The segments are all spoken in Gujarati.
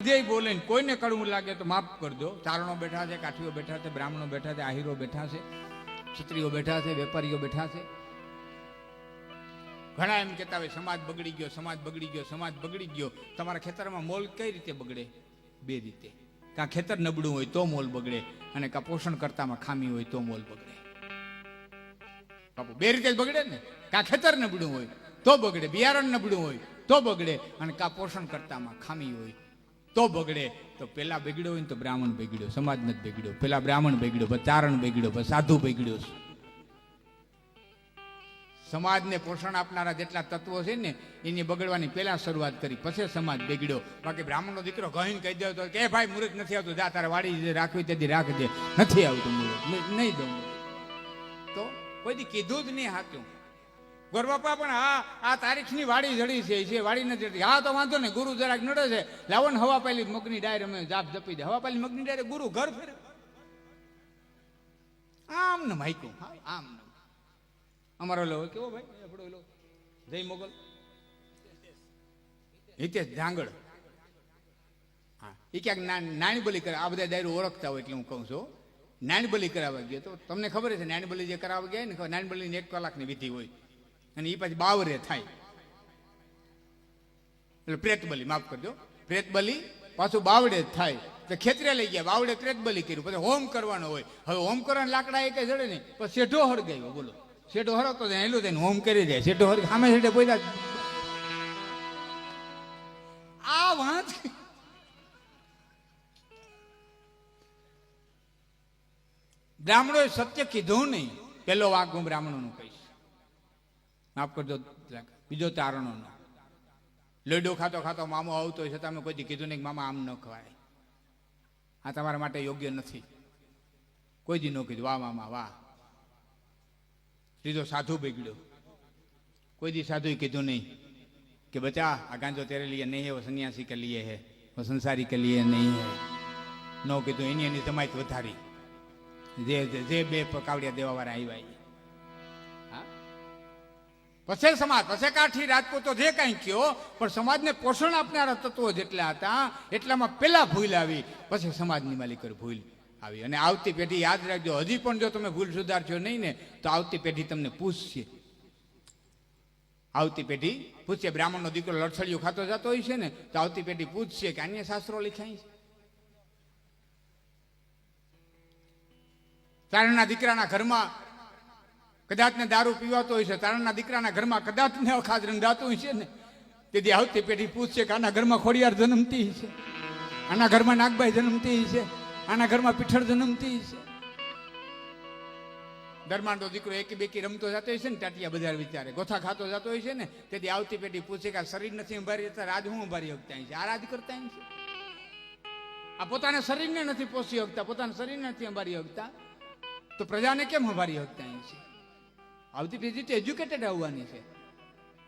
જે બોલે કોઈને કડવું લાગે તો માફ કરજો. ચારણો બેઠા છે, કાઠીઓ બેઠા છે, બ્રાહ્મણો બેઠા છે, આહીરો બેઠા છે, ક્ષત્રિયો બેઠા છે, વેપારીઓ બેઠા છે. ઘણા એમ કહેતા હોય, સમાજ બગડી ગયો, સમાજ બગડી ગયો, સમાજ બગડી ગયો. તમારા ખેતરમાં મોલ કઈ રીતે બગડે? બે રીતે. કાં ખેતર નબળું હોય તો મોલ બગડે અને કાં પોષણ કરતામાં ખામી હોય તો મોલ બગડે. બાપુ, બે રીતે બગડે ને? કાં ખેતર નબળું હોય તો બગડે, બિયારણ નબળું હોય તો બગડે અને કાં પોષણ કરતામાં ખામી હોય તો બગડે. તો પેલા બગડ્યો હોય ને તો બ્રાહ્મણ બગડ્યો, સમાજ નથી બગડ્યો. પેલા બ્રાહ્મણ બગડ્યો ચારણ બગડ્યો સાધુ બગડ્યો. સમાજને પોષણ આપનારા જેટલા તત્વો છે ને, એની બગડવાની પહેલા શરૂઆત કરી, પછી સમાજ બગડ્યો. બાકી બ્રાહ્મણનો દીકરો ગહીને કહી દેતો કે ભાઈ મુહૂર્ત નથી આવતું. જા, તારે વાડી રાખવી તેથી રાખજે. નથી આવતું મુહૂર્ત નહીં દઉં તો કોઈ કીધું જ નહીં હાચું ગોરબાપા, પણ હા આ તારીખની વાડી જડી છે છે વાડી નથી જડી હા, તો વાંધો નહીં, ગુરુ જરાક નડે છે. લાવો ને હવા પહેલી મગની ડાયર અમે જાપ જપી દે હવા પહેલી મગની ડાયરે ગુરુ ઘર ફેરે. આમ ને માયકું. આમ ને. અમારો લો કેવો ભાઈ? આપણો લો જય મોગલ? હિતેશ જાંગડ હા એ ક્યાંક નાની બલી કરે આ બધા ડાયરો ઓળખતા હોય એટલે હું કહું છું. નાની બલી કરાવવા ગયો તો તમને ખબર છે નાની બલી જે કરાવવા ગયા ને નાની બલીની એક કલાકની વિધિ હોય. અને એ પછી બાવરે થાય. એટલે પ્રેત બલી માફ કરજો. પ્રેત બલી પાછું બાવડે જ થાય. તો ખેતરે લઈ ગયા, બાવડે પ્રેત બલી કર્યું. પછી હોમ કરવાનો હોય. હવે હોમ કરવાના લાકડા એ કઈ જડે નહીં. પછી શેઢો હરગાયો બોલો. શેઢો હરગતો એલું થઈને હોમ કરી જાય. શેઢો હરગ સામે શેઢે બોલ્યા આ વાત બ્રાહ્મણોએ સત્ય કીધું નહીં. પેલો વાઘ હું બ્રાહ્મણોનું કહીશ. માફ કરજો, બીજો બીજો તારણોનો લેડો ખાતો ખાતો મામો આવતો હોય છતાં કોઈ દી કીધું નહીં મામા આમ ન ખવાય. આ તમારા માટે યોગ્ય નથી. કોઈ દી ન કીધું, વાહ મામા, વાહ. ત્રીજો સાધુ બગડ્યો. કોઈ દી સાધુએ કીધું નહીં કે બચા, આ ગાંજો તેરે લીએ નહીં હે, વો સન્યાસી કે લીએ હે સંસારી કે લીએ નહીં હે. ન કીધું, એની એની જમાયત વધારી. જે જે- બે પકાવડિયા દેવા વાળા આવ્યા પછી સમાજ પછી કાઠી રાજપૂતો જે કાંઈ કયો, પણ સમાજને પોષણ આપનારા તત્વો જેટલા હતા, એટલામાં પહેલાં ભૂલ આવી, પછી સમાજની માલિકર ભૂલ આવી. અને આવતી પેઢી યાદ રાખજો, હજી પણ જો તમે ભૂલ સુધારશો નહીં ને, તો આવતી પેઢી તમને પૂછશે. આવતી પેઢી પૂછશે, બ્રાહ્મણનો દીકરો લડસડિયું ખાતો જતો હોય છે ને, તો આવતી પેઢી પૂછશે કે અન્ય શાસ્ત્રો લખાય છે. તારણના દીકરાના ઘરમાં કદાચ ને દારૂ પીવાતો હોય છે તારાના દીકરાના ઘરમાં કદાચ ને અખાજ રંધાતું હોય છે ને, તેથી આવતી પેઢી પૂછશે કે આના ઘરમાં ખોડિયાર જન્મતી છે આના ઘરમાં નાગભાઈ જન્મતી છે આના ઘરમાં પીઠળ જન્મતી છે ધર્માંડો દીકરો એકી બેકી રમતો જતો હોય છે ને ટાટિયા બજાર વિચારે. ગોથા ખાતો જતો હોય છે ને, તેથી આવતી પેઢી પૂછે કે શરીર નથી ઉભારી જતા રાજ હું ઉભારી શકતા છે આ રાજ કરતા છે. આ પોતાના શરીરને નથી પોષી શકતા, પોતાના શરીરને નથી અંબારી શકતા. તો પ્રજાને કેમ અંબારી શકતા છે? આવતી પેઢી તો એજ્યુકેટેડ આવવાની છે.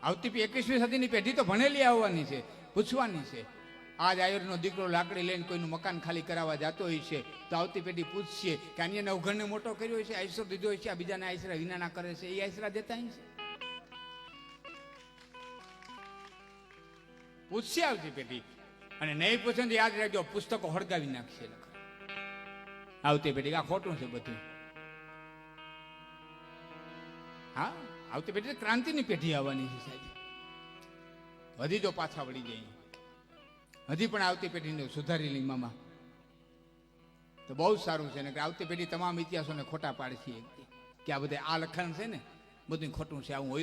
આવતી એકવીસમી સદીની પેઢી તો ભણેલી આવવાની છે, પૂછવાની છે. આજ આયુર્નો દીકરો લાકડી લઈને કોઈનું મકાન ખાલી કરાવવા જતો હોય છે, તો આવતી પેઢી પૂછશે કે અન્યને અવઘણને મોટો કર્યો હોય છે આઈસરો દીધો હોય છે, આ બીજાને આઈસરા વિનાના કરે છે, એ આઈસરા દેતા છે. પૂછશે આવતી પેઢી. અને નહીં પૂછે યાદ રાખજો, પુસ્તકો હળગાવી નાખશે આવતી પેઢી આ ખોટું છે બધું. હા, આવતી પેઢી ક્રાંતિની પેઢી આવવાની છે સાહેબ. હજી જો પાછા વળી જાય. હજી પણ આવતી પેઢીને સુધારી લઈ મામા. તો બહુ સારું છે ને કે આવતી પેઢી તમામ ઇતિહાસોને ખોટા પાડશે છે. કે આ બધે આ લખાણ છે ને બધું ખોટું છે, આવું હોય